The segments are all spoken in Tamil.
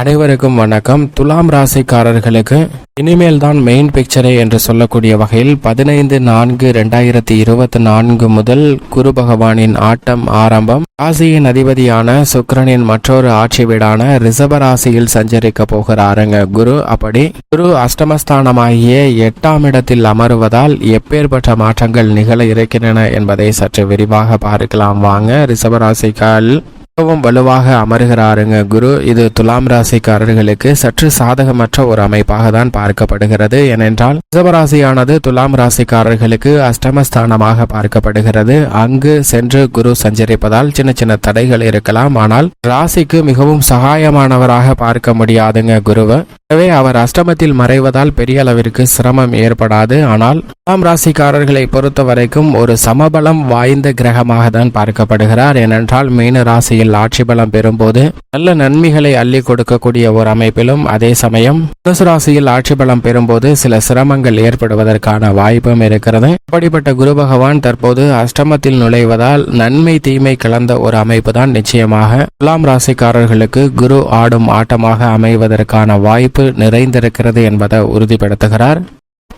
அனைவருக்கும் வணக்கம். துலாம் ராசிக்காரர்களுக்கு இனிமேல் தான் மெயின் பிக்சரே என்று சொல்லக்கூடிய வகையில் பதினைந்து நான்கு ரெண்டாயிரத்தி இருபத்தி நான்கு முதல் குரு பகவானின் ஆட்டம் ஆரம்பம். ராசியின் அதிபதியான சுக்கரனின் மற்றொரு ஆட்சி வீடான ரிஷப ராசியில் சஞ்சரிக்க போகிறாருங்க குரு. அப்படி குரு அஷ்டமஸ்தானமாகிய எட்டாம் இடத்தில் அமருவதால் எப்பேற்பட்ட மாற்றங்கள் நிகழ இருக்கின்றன என்பதை சற்று விரிவாக பார்க்கலாம். வாங்க ரிஷப ராசிக்கால் மிகவும் வலுவாக அமருகிறாருங்க குரு. இது துலாம் ராசிக்காரர்களுக்கு சற்று சாதகமற்ற ஒரு அமைப்பாக தான் பார்க்கப்படுகிறது. ஏனென்றால் ரிஷபராசியானது துலாம் ராசிக்காரர்களுக்கு அஷ்டமஸ்தானமாக பார்க்கப்படுகிறது. அங்கு சென்று குரு சஞ்சரிப்பதால் சின்ன சின்ன தடைகள் இருக்கலாம். ஆனால் ராசிக்கு மிகவும் சகாயமானவராக பார்க்க முடியாதுங்க குருவை. ஆகவே அவர் அஷ்டமத்தில் மறைவதால் பெரிய அளவிற்கு சிரமம் ஏற்படாது. ஆனால் ஆம் ராசிக்காரர்களை பொறுத்த வரைக்கும் ஒரு சமபலம் வாய்ந்த கிரகமாக தான் பார்க்கப்படுகிறார். ஏனென்றால் மீன ராசியில் ஆட்சி பலம் பெறும்போது நல்ல நன்மைகளை அள்ளி கொடுக்கக்கூடிய ஒரு அமைப்பிலும் அதே சமயம் தனுசு ராசியில் ஆட்சி பலம் பெறும்போது சில சிரமங்கள் ஏற்படுவதற்கான வாய்ப்பும் இருக்கிறது. அப்படிப்பட்ட குரு பகவான் தற்போது அஷ்டமத்தில் நுழைவதால் நன்மை தீமை கலந்த ஒரு அமைப்பு தான் நிச்சயமாக துலாம் ராசிக்காரர்களுக்கு குரு ஆடும் ஆட்டமாக அமைவதற்கான வாய்ப்பு நிறைந்திருக்கிறது என்பதை உறுதிப்படுத்துகிறார்.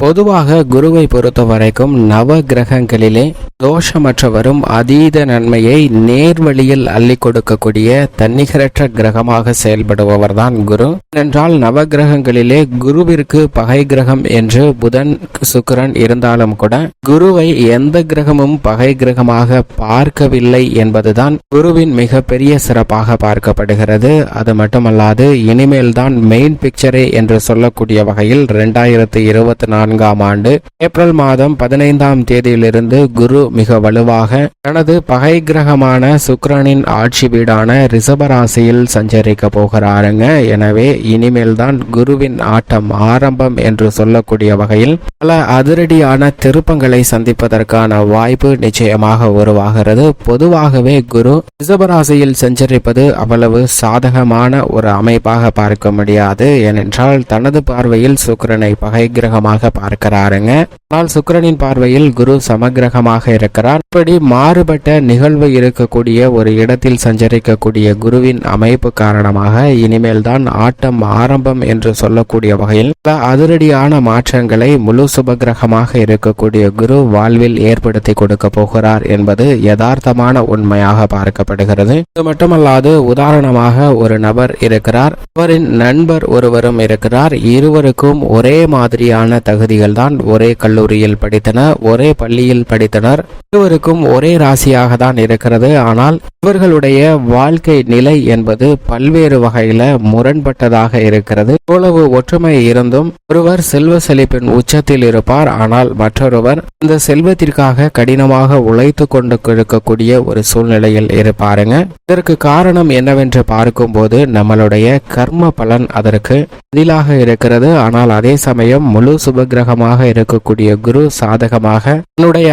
பொதுவாக குருவை பொறுத்த வரைக்கும் நவ கிரகங்களிலே தோஷமற்றவரும் அதீத நன்மையை நேர்வழியில் அள்ளி கொடுக்கக்கூடிய தன்னிகரற்ற கிரகமாக செயல்படுபவர் தான் குரு. ஏனென்றால் நவ கிரகங்களிலே குருவிற்கு பகை கிரகம் என்று புதன் சுக்கரன் இருந்தாலும் கூட குருவை எந்த கிரகமும் பகை கிரகமாக பார்க்கவில்லை என்பதுதான் குருவின் மிகப்பெரிய சிறப்பாக பார்க்கப்படுகிறது. அது மட்டுமல்லாது இனிமேல் தான் மெயின் பிக்சரே என்று சொல்லக்கூடிய வகையில் இரண்டாயிரத்தி இருபத்தி நாலு நான்காம் ஆண்டு ஏப்ரல் மாதம் பதினைந்தாம் தேதியிலிருந்து குரு மிக வலுவாக தனது பகை கிரகமான சுக்ரனின் ஆட்சி வீடான ரிஷபராசியில் சஞ்சரிக்க போகிறாருங்க. எனவே இனிமேல் தான் குருவின் ஆட்டம் ஆரம்பம் என்று சொல்லக்கூடிய வகையில் பல அதிரடியான திருப்பங்களை சந்திப்பதற்கான வாய்ப்பு நிச்சயமாக உருவாகிறது. பொதுவாகவே குரு ரிஷபராசியில் சஞ்சரிப்பது அவ்வளவு சாதகமான ஒரு அமைப்பாக பார்க்க முடியாது. ஏனென்றால் தனது பார்வையில் சுக்கரனை பகை கிரகமாக பார்க்கிறாருங்க. ஆனால் சுக்கிரனின் பார்வையில் குரு சமகிரகமாக இருக்கிறார். இப்படி மாறுபட்ட நிகழ்வு இருக்கக்கூடிய ஒரு இடத்தில் சஞ்சரிக்கக்கூடிய குருவின் அமைப்பு காரணமாக இனிமேல் தான் ஆட்டம் ஆரம்பம் என்று சொல்லக்கூடிய வகையில் அதிரடியான மாற்றங்களை முழு சுபகிரகமாக இருக்கக்கூடிய குரு வாழ்வில் ஏற்படுத்தி கொடுக்க போகிறார் என்பது யதார்த்தமான உண்மையாக பார்க்கப்படுகிறது. இது மட்டுமல்லாது உதாரணமாக ஒரு நபர் இருக்கிறார். அவரின் நண்பர் ஒருவரும் இருக்கிறார். இருவருக்கும் ஒரே மாதிரியான தகுதிகள் தான் ஒரே கல்லூரியில் படித்தனர் ஒரே பள்ளியில் படித்தனர். இருவருக்கும் ஒரே ராசியாக தான் இருக்கிறது. ஆனால் இவர்களுடைய வாழ்க்கை நிலை என்பது பல்வேறு வகையில முரண்பட்டதாக இருக்கிறது. இவ்வளவு ஒற்றுமை இருந்தும் ஒருவர் செல்வ செழிப்பின் உச்சத்தில் இருப்பார். ஆனால் மற்றொருவர் இந்த செல்வத்திற்காக கடினமாக உழைத்து கொண்டு இருக்கக்கூடிய ஒரு சூழ்நிலையில் இருப்பாருங்க. இதற்கு காரணம் என்னவென்று பார்க்கும்போது நம்மளுடைய கர்ம பலன் அதற்கு பதிலாக இருக்கிறது. ஆனால் அதே சமயம் முழு சுபகிர சுபகிரகமாக இருக்கக்கூடிய குரு சாதகமாக தன்னுடைய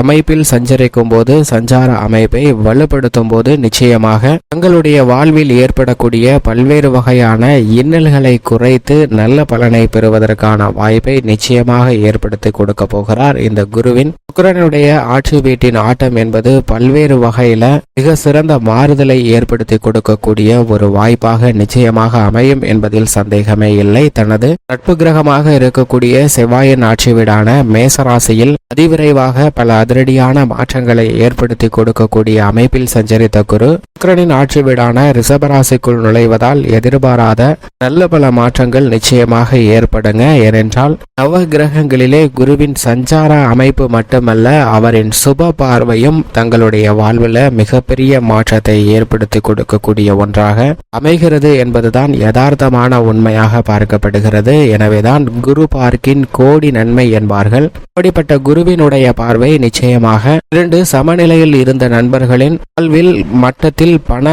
அமைப்பில் சஞ்சரிக்கும் போது சஞ்சார அமைப்பை வலுப்படுத்தும் போது நிச்சயமாக தங்களுடைய வாழ்வில் ஏற்படக்கூடிய பல்வேறு வகையான இன்னல்களை குறைத்து நல்ல பலனை பெறுவதற்கான வாய்ப்பை நிச்சயமாக ஏற்படுத்தி கொடுக்க போகிறார் இந்த குருவின். சுக்கிரனுடைய ஆட்சி வீட்டின் ஆட்டம் என்பது பல்வேறு வகையில மிக சிறந்த மாறுதலை ஏற்படுத்தி கொடுக்கக்கூடிய ஒரு வாய்ப்பாக நிச்சயமாக அமையும் என்பதில் சந்தேகமே இல்லை. தனது நட்பு கிரகமாக இருக்கக்கூடிய செவ்வாயின் ஆட்சி வீடான மேசராசியில் அதிவிரைவாக பல அதிரடியான மாற்றங்களை ஏற்படுத்தி கொடுக்கக்கூடிய அமைப்பில் சஞ்சரித்த குரு சுக்கிரனின் ஆட்சி வீடான ரிஷபராசிக்குள் நுழைவதால் எதிர்பாராத நல்ல பல மாற்றங்கள் நிச்சயமாக ஏற்படுங்க. ஏனென்றால் நவ கிரகங்களிலே குருவின் சஞ்சார அமைப்பு மட்டுமல்ல அவரின் சுப பார்வையும் தங்களுடைய வாழ்வில் மிகப்பெரிய மாற்றத்தை ஏற்படுத்தி கொடுக்கக்கூடிய ஒன்றாக அமைகிறது என்பதுதான் யதார்த்தமான உண்மையாக பார்க்கப்படுகிறது. எனவேதான் குரு பார்க்கின் கோடி நன்மை என்பார்கள். அப்படிப்பட்ட குரு குருவினுடைய பார்வை நிச்சயமாக. இரண்டு சமநிலையில் இருந்த நண்பர்களின் வாழ்வில் மட்டத்தில் பண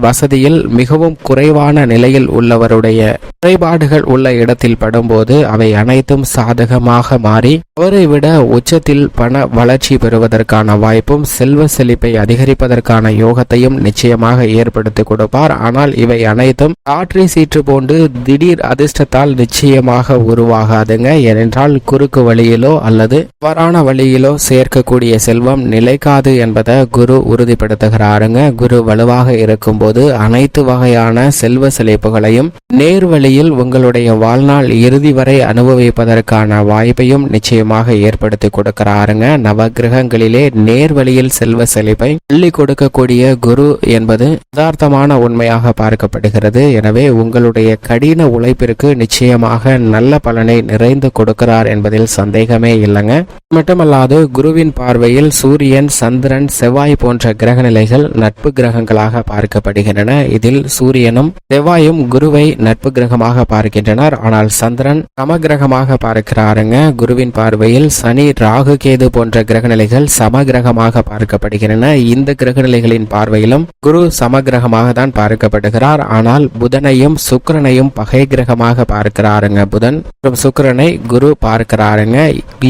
வசதியில் மிகவும் குறைவான நிலையில் உள்ளவருடைய குறைபாடுகள் உள்ள இடத்தில் படும்போது அவை அனைத்தும் சாதகமாக மாறி அவரை விட உச்சத்தில் பண வளர்ச்சி பெறுவதற்கான வாய்ப்பும் செல்வ செழிப்பை அதிகரிப்பதற்கான யோகத்தையும் நிச்சயமாக ஏற்படுத்தி கொடுப்பார். ஆனால் இவை அனைத்தும் காற்றை சீற்று போன்று திடீர் அதிர்ஷ்டத்தால் நிச்சயமாக உருவாகாதுங்க. ஏனென்றால் குறுக்கு வழியிலோ அல்லது தவறான வழியிலோ சேர்க்கக்கூடிய செல்வம் நிலைக்காது என்பதை குரு உறுதிப்படுத்துகிறாருங்க. குரு வலுவாக இருக்கும்போது அனைத்து வகையான செல்வ செழிப்புகளையும் நேர்வழியில் உங்களுடைய வாழ்நாள் இறுதி வரை அனுபவிப்பதற்கான வாய்ப்பையும் நிச்சயம் நிச்சயமாக ஏற்படுத்தி கொடுக்கிறாருங்க. நவகிரகங்களிலே நேர்வழியில் செல்வ செழிப்பை அள்ளி கொடுக்கக்கூடிய குரு என்பது யதார்த்தமான உண்மையாக பார்க்கப்படுகிறது. எனவே உங்களுடைய கடின உழைப்பிற்கு நிச்சயமாக நல்ல பலனை நிறைந்து கொடுக்கிறார் என்பதில் சந்தேகமே இல்லைங்க. மட்டுமல்லாது குருவின் பார்வையில் சூரியன் சந்திரன் செவ்வாய் போன்ற கிரக நிலைகள் நட்பு கிரகங்களாக பார்க்கப்படுகின்றன. இதில் சூரியனும் செவ்வாயும் குருவை நட்பு கிரகமாக பார்க்கின்றனர். ஆனால் சந்திரன் சமகிரகமாக பார்க்கிறாருங்க. குருவின் பார்வை பார்வையில் சனி ராகு கேது போன்ற கிரகநிலைகள் சமகிரகமாக பார்க்கப்படுகின்றன. இந்த கிரகநிலைகளின் பார்வையிலும் குரு சமகிரகமாக தான் பார்க்கப்படுகிறார். ஆனால் புதனையும் சுக்கிரனையும் பகை கிரகமாக பார்க்கிறாருங்க புதன். மற்றும் சுக்கரனை குரு பார்க்கிறாருங்க.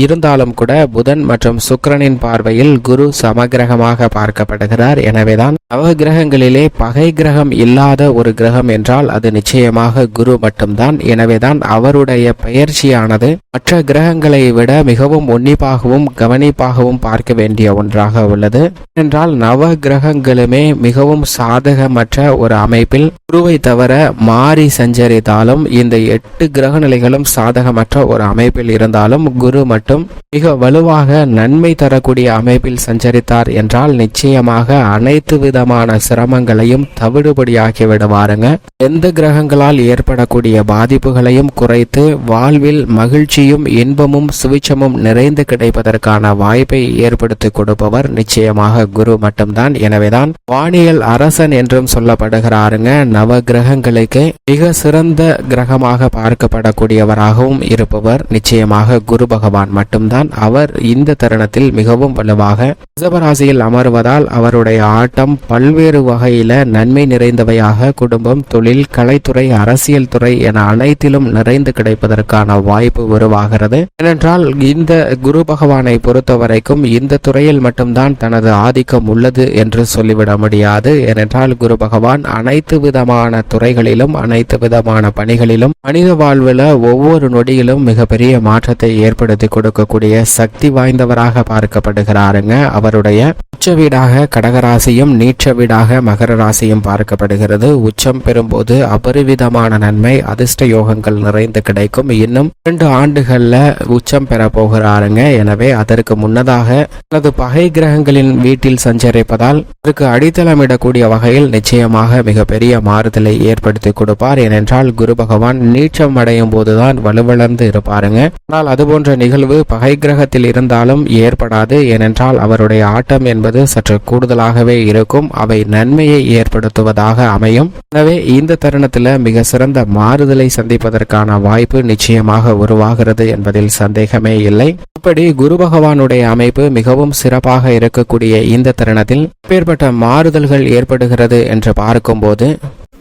இருந்தாலும் கூட புதன் மற்றும் சுக்கிரனின் பார்வையில் குரு சமகிரகமாக பார்க்கப்படுகிறார். எனவேதான் நவகிரகங்களிலே பகை கிரகம் இல்லாத ஒரு கிரகம் என்றால் அது நிச்சயமாக குரு மட்டும்தான். எனவேதான் அவருடைய பெயர்ச்சியானது மற்ற கிரகங்களை விட மிகவும் உன்னிப்பாகவும் கவனிப்பாகவும் பார்க்க வேண்டிய ஒன்றாக உள்ளது. என்றால் நவ கிரகங்களுமே மிகவும் சாதகமற்ற ஒரு அமைப்பில் குருவை தவிர மாறி சஞ்சரித்தாலும் இந்த எட்டு கிரக நிலைகளும் சாதகமற்ற ஒரு அமைப்பில் இருந்தாலும் குரு மட்டும் மிக வலுவாக நன்மை தரக்கூடிய அமைப்பில் சஞ்சரித்தார் என்றால் நிச்சயமாக அனைத்து விதமான சிரமங்களையும் தவிடுபடியாக்கி விடுவாருங்க. எந்த கிரகங்களால் ஏற்படக்கூடிய பாதிப்புகளையும் குறைத்து வாழ்வில் மகிழ்ச்சியும் இன்பமும் சுவிச்சமும் நிறைந்து கிடைப்பதற்கான வாய்ப்பை ஏற்படுத்தி கொடுப்பவர் நிச்சயமாக குரு மட்டும்தான். எனவேதான் வானியல் அரசன் என்றும் சொல்லப்படுகிறாருங்க. நவ கிரகங்களுக்கு மிக சிறந்த கிரகமாக பார்க்கப்படக்கூடியவராகவும் இருப்பவர் நிச்சயமாக குரு பகவான் மட்டும்தான். அவர் இந்த தருணத்தில் மிகவும் வலுவாக ரிசபராசியில் அமர்வதால் அவருடைய ஆட்டம் பல்வேறு வகையில நன்மை நிறைந்தவையாக குடும்பம் தொழில் கலைத்துறை அரசியல் துறை என அனைத்திலும் நிறைந்து கிடைப்பதற்கான வாய்ப்பு உருவாகிறது. ஏனென்றால் இந்த குரு பகவானை பொறுத்த வரைக்கும் இந்த துறையில் மட்டும்தான் தனது ஆதிக்கம் உள்ளது என்று சொல்லிவிட முடியாது. ஏனென்றால் குரு பகவான் அனைத்து விதமான துறைகளிலும் அனைத்து விதமான பணிகளிலும் மனித வாழ்வில் ஒவ்வொரு நொடியிலும் மிகப்பெரிய மாற்றத்தை ஏற்படுத்தி கொடுக்கக்கூடிய சக்தி வாய்ந்தவராக பார்க்கப்படுகிறாருங்க. அவருடைய உச்ச வீடாக கடகராசியும் நீச்ச வீடாக மகர ராசியும் பார்க்கப்படுகிறது. உச்சம் பெறும்போது அபரிவிதமான நன்மை அதிர்ஷ்ட யோகங்கள் நிறைந்து கிடைக்கும். இன்னும் இரண்டு ஆண்டுகள்ல உச்சம் பெற போகிறாருங்க. எனவே அதற்கு முன்னதாக தனது பகை கிரகங்களின் வீட்டில் சஞ்சரிப்பதால் அதற்கு அடித்தளமிடக்கூடிய வகையில் நிச்சயமாக மிகப்பெரிய மாறுதலை ஏற்படுத்தி கொடுப்பார். ஏனென்றால் குரு பகவான் நீச்சம் அடையும் போதுதான் வலுவிழந்து இருப்பாருங்க. ஆனால் அதுபோன்ற நிகழ்வு பகை கிரகத்தில் இருந்தாலும் ஏற்படாது. ஏனென்றால் அவருடைய ஆட்டம் என்பது சற்று கூடுதலாகவே இருக்கும். அவை நன்மையை ஏற்படுத்துவதாக அமையும். எனவே இந்த இந்த தருணத்தில் மிக சிறந்த மாறுதலை சந்திப்பதற்கான வாய்ப்பு நிச்சயமாக உருவாகிறது என்பதில் சந்தேகமே இல்லை. அப்படி குரு பகவானுடைய அமைப்பு மிகவும் சிறப்பாக இருக்கக்கூடிய இந்த தருணத்தில் எப்பேற்பட்ட மாறுதல்கள் ஏற்படுகிறது என்று பார்க்கும்போது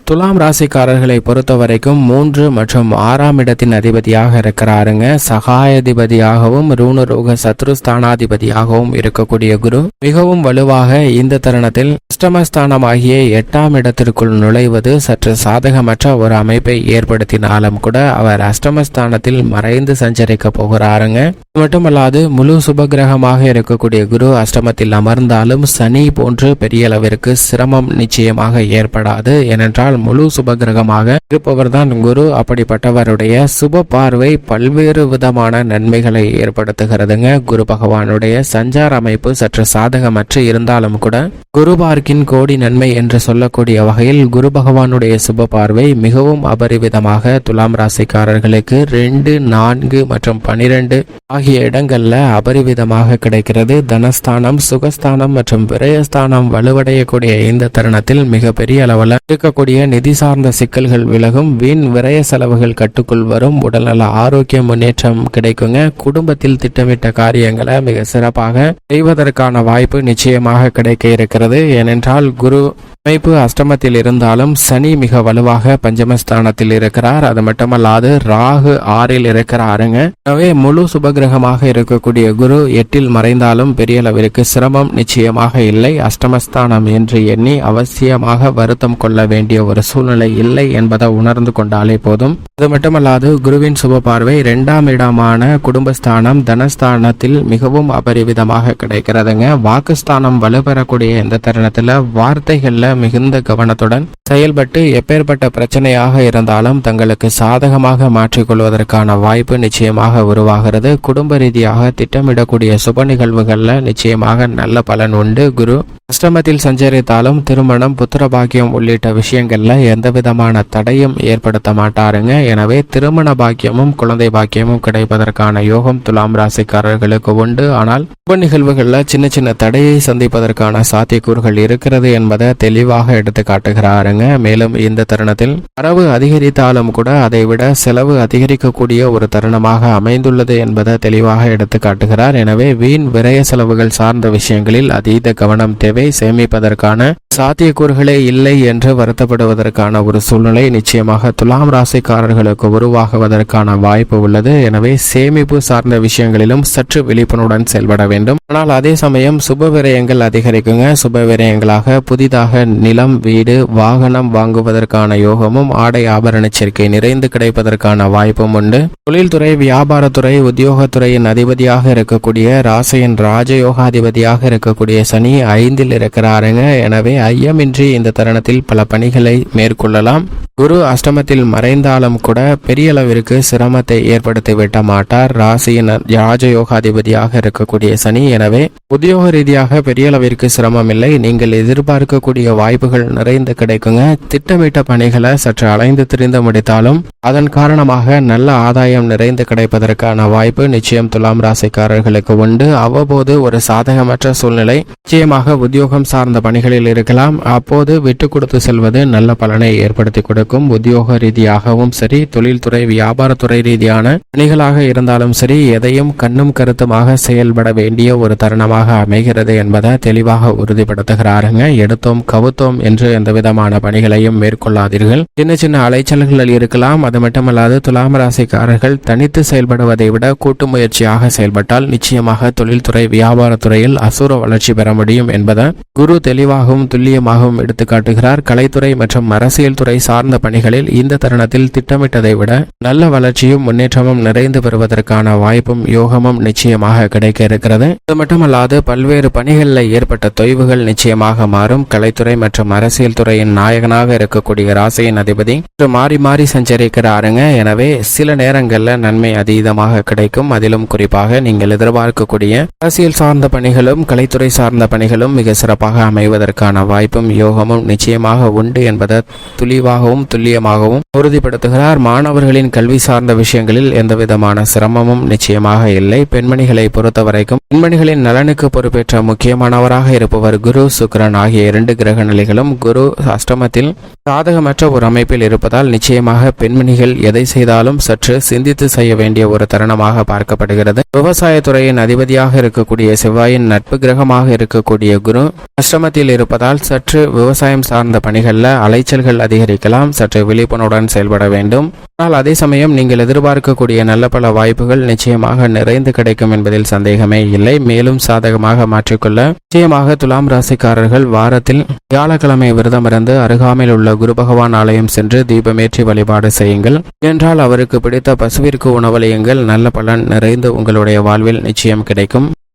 துலாம் ராசிக்காரர்களை பொறுத்த வரைக்கும் மூன்று மற்றும் ஆறாம் இடத்தின் அதிபதியாக இருக்கிறாருங்க. சகாயாதிபதியாகவும் ரூணரோக சத்ருஸ்தானாதிபதியாகவும் இருக்கக்கூடிய குரு மிகவும் வலுவாக இந்த தருணத்தில் அஷ்டமஸ்தானமாகிய எட்டாம் இடத்திற்குள் நுழைவது சற்று சாதகமற்ற ஒரு அமைப்பை ஏற்படுத்தினாலும் கூட அவர் அஷ்டமஸ்தானத்தில் மறைந்து சஞ்சரிக்க போகிறாருங்க. மட்டுமல்லாது முழு சுபகிரகமாக இருக்கக்கூடிய குரு அஷ்டமத்தில் அமர்ந்தாலும் சனி போன்று பெரிய அளவிற்கு சிரமம் நிச்சயமாக ஏற்படாது. ஏனென்றால் முழு சுபகிரகமாக இருப்பவர்தான் குரு. அப்படிப்பட்டவருடைய சுப பார்வை பல்வேறு விதமான நன்மைகளை ஏற்படுத்துகிறதுங்க. குரு பகவானுடைய சஞ்சார அமைப்பு சற்று சாதகமற்று இருந்தாலும் கூட குரு பார்க்கின் கோடி நன்மை என்று சொல்லக்கூடிய வகையில் குரு பகவானுடைய சுப பார்வை மிகவும் அபரிவிதமாக துலாம் ராசிக்காரர்களுக்கு ரெண்டு நான்கு மற்றும் பனிரெண்டு ஆகிய இடங்கள்ல அபரிவிதமாக கிடைக்கிறது. தனஸ்தானம் சுகஸ்தானம் மற்றும் விரயஸ்தானம் வலுவடையக்கூடிய இந்த தருணத்தில் மிகப்பெரிய அளவில் இருக்கக்கூடிய நிதி சார்ந்த சிக்கல்கள் விலகும். வீண் விரய செலவுகள் கட்டுக்குள் வரும். உடல்நல ஆரோக்கிய முன்னேற்றம் கிடைக்குங்க. குடும்பத்தில் திட்டமிட்ட காரியங்களை மிக சிறப்பாக செய்வதற்கான வாய்ப்பு நிச்சயமாக கிடைக்க இருக்கிறது. ஏனென்றால் குரு அமைப்பு அஷ்டமத்தில் இருந்தாலும் சனி மிக வலுவாக பஞ்சமஸ்தானத்தில் இருக்கிறார். அது மட்டுமல்லாது ராகு ஆறில் இருக்கிறாருங்க. எனவே முழு சுபகிரகமாக இருக்கக்கூடிய குரு எட்டில் மறைந்தாலும் பெரிய அளவிற்கு சிரமம் நிச்சயமாக இல்லை. அஷ்டமஸ்தானம் என்று எண்ணி அவசியமாக வருத்தம் கொள்ள வேண்டிய ஒரு சூழ்நிலை இல்லை என்பதை உணர்ந்து கொண்டாலே போதும். அது மட்டுமல்லாது குருவின் சுப பார்வை இரண்டாம் இடமான குடும்பஸ்தானம் தனஸ்தானத்தில் மிகவும் அபரிவிதமாக கிடைக்கிறதுங்க. வாக்குஸ்தானம் வலுப்பெறக்கூடிய இந்த தருணத்துல வார்த்தைகள்ல மிகுந்த கவனத்துடன் செயல்பட்டு எப்பேற்பட்ட பிரச்சனையாக இருந்தாலும் தங்களுக்கு சாதகமாக மாற்றிக்கொள்வதற்கான வாய்ப்பு நிச்சயமாக உருவாகிறது. குடும்ப ரீதியாக திட்டமிடக்கூடிய சுப நிகழ்வுகள்ல நிச்சயமாக நல்ல பலன் உண்டு. குரு அஷ்டமத்தில் சஞ்சரித்தாலும் திருமணம் புத்திர பாக்கியம் உள்ளிட்ட விஷயங்கள்ல எந்த விதமான தடையும் ஏற்படுத்த மாட்டாருங்க. எனவே திருமண பாக்கியமும் குழந்தை பாக்கியமும் கிடைப்பதற்கான யோகம் துலாம் ராசிக்காரர்களுக்கு உண்டு. ஆனால் சுப நிகழ்வுகள்ல சின்ன சின்ன தடையை சந்திப்பதற்கான சாத்தியக்கூறுகள் இருக்கிறது என்பதை தெளிவு தெளிவாக எடுத்து காட்டுகிறாருங்க. மேலும் இந்த தருணத்தில் வரவு அதிகரித்தாலும் கூட அதை விட செலவு அதிகரிக்கக்கூடிய ஒரு தருணமாக அமைந்துள்ளது என்பதை தெளிவாக எடுத்து காட்டுகிறார். எனவே வீண் விரய செலவுகள் சார்ந்த விஷயங்களில் அதீத கவனம் தேவை. சேமிப்பதற்கான சாத்தியக்கூறுகளே இல்லை என்று வருத்தப்படுவதற்கான ஒரு சூழ்நிலை நிச்சயமாக துலாம் ராசிக்காரர்களுக்கு உருவாகுவதற்கான வாய்ப்பு உள்ளது. எனவே சேமிப்பு சார்ந்த விஷயங்களிலும் சற்று விழிப்புணர்வுடன் செயல்பட வேண்டும். ஆனால் அதே சமயம் சுப விரயங்கள் அதிகரிக்குங்க. சுப விரயங்களாக புதிதாக நிலம் வீடு வாகனம் வாங்குவதற்கான யோகமும் ஆடை ஆபரண சேர்க்கை நிறைந்து கிடைப்பதற்கான வாய்ப்பும் உண்டு. தொழில்துறை வியாபாரத்துறை உத்தியோகத்துறையின் அதிபதியாக இருக்கக்கூடிய ராசியின் ராஜயோகாதிபதியாக இருக்கக்கூடிய சனி ஐந்தில் இருக்கிறாருங்க. எனவே ஐயமின்றி இந்த தருணத்தில் பல பணிகளை மேற்கொள்ளலாம். குரு அஷ்டமத்தில் மறைந்தாலும் கூட பெரிய அளவிற்கு சிரமத்தை ஏற்படுத்தி விட்ட மாட்டார். ராசியின் ராஜயோகாதிபதியாக இருக்கக்கூடிய சனி எனவே உத்தியோக ரீதியாக பெரிய அளவிற்கு சிரமம் இல்லை நீங்கள் எதிர்பார்க்கக்கூடிய வாய்ப்புகள் நிறைந்து கிடைக்குங்க. திட்டமிட்ட பணிகளை சற்று அலைந்து திரிந்து முடித்தாலும் அதன் காரணமாக நல்ல ஆதாயம் நிறைந்து கிடைப்பதற்கான வாய்ப்பு நிச்சயம் துலாம் ராசிக்காரர்களுக்கு உண்டு. அவ்வப்போது ஒரு சாதகமற்ற சூழ்நிலை. நிச்சயமாக உத்தியோகம் சார்ந்த பணிகளில் இருக்கலாம். அப்போது விட்டு கொடுத்து செல்வது நல்ல பலனை ஏற்படுத்தி கொடுக்கும். உத்தியோக ரீதியாகவும் சரி தொழில்துறை வியாபாரத்துறை ரீதியான பணிகளாக இருந்தாலும் சரி எதையும் கண்ணும் கருத்துமாக செயல்பட வேண்டிய ஒரு தருணமாக அமைகிறது என்பதை தெளிவாக உறுதிப்படுத்துகிறாருங்க. எடுத்தோம் கவுத்தோம் என்று எந்த விதமான பணிகளையும் மேற்கொள்ளாதீர்கள். சின்ன சின்ன அலைச்சல்கள் இருக்கலாம் அது மட்டுமல்லாது துலாம் ராசிக்காரர்கள் தனித்து செயல்படுவதை விட கூட்டு முயற்சியாக செயல்பட்டால் நிச்சயமாக தொழில்துறை வியாபாரத்துறையில் அசுர வளர்ச்சி பெற முடியும் என்பதை குரு தெளிவாகவும் துல்லியமாகவும் எடுத்து காட்டுகிறார் கலைத்துறை மற்றும் அரசியல் துறை சார்ந்த பணிகளில் இந்த தருணத்தில் திட்டமிட்டதை விட நல்ல வளர்ச்சியும் முன்னேற்றமும் நிறைந்து பெறுவதற்கான வாய்ப்பும் யோகமும் நிச்சயமாக கிடைக்க இருக்கிறது. அது மட்டுமல்லாது பல்வேறு பணிகளில் ஏற்பட்ட தொய்வுகள் நிச்சயமாக மாறும். கலைத்துறை மற்றும் அரசியல் துறையின் நாயகனாக இருக்கக்கூடிய ராசியின் அதிபதி. மாறி மாறி சஞ்சரிக்கிறாருங்க. எனவே சில நேரங்களில் நன்மை அதீதமாக கிடைக்கும். அதிலும் குறிப்பாக நீங்கள் எதிர்பார்க்கக்கூடிய அரசியல் சார்ந்த பணிகளும் கலைத்துறை சார்ந்த பணிகளும் மிக சிறப்பாக அமைவதற்கான வாய்ப்பும் யோகமும் நிச்சயமாக உண்டு என்பதை துளிவாகவும் துல்லியமாகவும் உறுதிப்படுத்துகிறார். மாணவர்களின் கல்வி சார்ந்த விஷயங்களில் எந்தவிதமான சிரமமும் நிச்சயமாக இல்லை. பெண்மணிகளை பொறுத்தவரைக்கும் பெண்மணிகளின் நலனுக்கு பொறுப்பேற்ற முக்கியமானவராக இருப்பவர் குரு சுக்கிரன் ஆகிய இரண்டு கிரக நிலைகளும் குரு அஷ்டமத்தில் சாதகமற்ற ஒரு அமைப்பில் இருப்பதால் நிச்சயமாக பெண்மணிகள் எதை செய்தாலும் சற்று சிந்தித்து செய்ய வேண்டிய ஒரு தருணமாக பார்க்கப்படுகிறது. விவசாயத்துறையின் அதிபதியாக இருக்கக்கூடிய செவ்வாயின் நட்பு கிரகமாக இருக்கக்கூடிய குரு அஷ்டமத்தில் இருப்பதால் சற்று விவசாயம் சார்ந்த பணிகளில் அலைச்சல்கள் அதிகரிக்கலாம். சற்று விழிப்புணர்வுடன் செயல்பட வேண்டும். ஆனால் அதே சமயம் நீங்கள் எதிர்பார்க்கக்கூடிய நல்ல பல வாய்ப்புகள் நிச்சயமாக நிறைந்து கிடைக்கும் என்பதில் சந்தேகமே இல்லை. மேலும் சாதகமாக மாற்றிக்கொள்ள நிச்சயமாக துலாம் ராசிக்காரர்கள் வாரத்தில் வியாழக்கிழமை விரதம் இருந்து அருகாமையில் உள்ள குரு பகவான் ஆலயம் சென்று தீபமேற்றி வழிபாடு செய்யுங்கள். என்றால் அவருக்கு பிடித்த பசுவிற்கு உணவளியுங்கள். நல்ல பலன் நிறைந்து உங்களுடைய வாழ்வில் நிச்சயம் கிடைக்கும்.